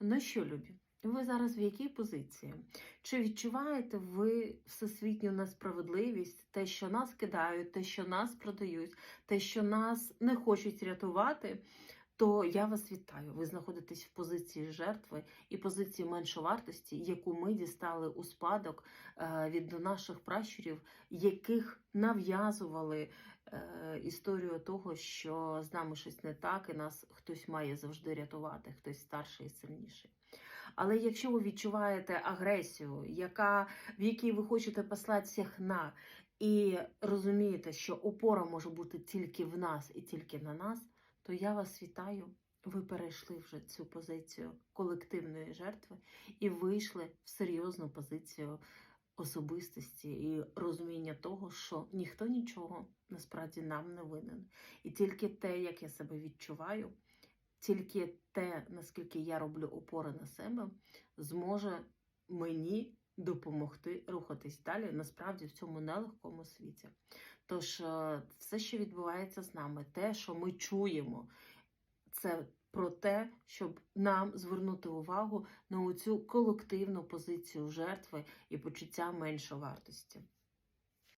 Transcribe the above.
Ну що, любі, ви зараз в якій позиції? Чи відчуваєте ви всесвітню несправедливість, те, що нас кидають, те, що нас продають, те, що нас не хочуть рятувати? То я вас вітаю. Ви знаходитесь в позиції жертви і позиції меншовартості, яку ми дістали у спадок е, від наших пращурів, яких нав'язували е, історію того, що з нами щось не так, і нас хтось має завжди рятувати, хтось старший і сильніший. Але якщо ви відчуваєте агресію, яка, в якій ви хочете послати всіх на, і розумієте, що опора може бути тільки в нас і тільки на нас, то я вас вітаю. Ви перейшли вже цю позицію колективної жертви і вийшли в серйозну позицію особистості і розуміння того, що ніхто нічого насправді нам не винен. І тільки те, як я себе відчуваю, тільки те, наскільки я роблю опори на себе, зможе мені допомогти рухатись далі насправді в цьому нелегкому світі. Тож, е, все, що відбувається з нами, те, що ми чуємо, це про те, щоб нам звернути увагу на цю колективну позицію жертви і почуття меншовартості.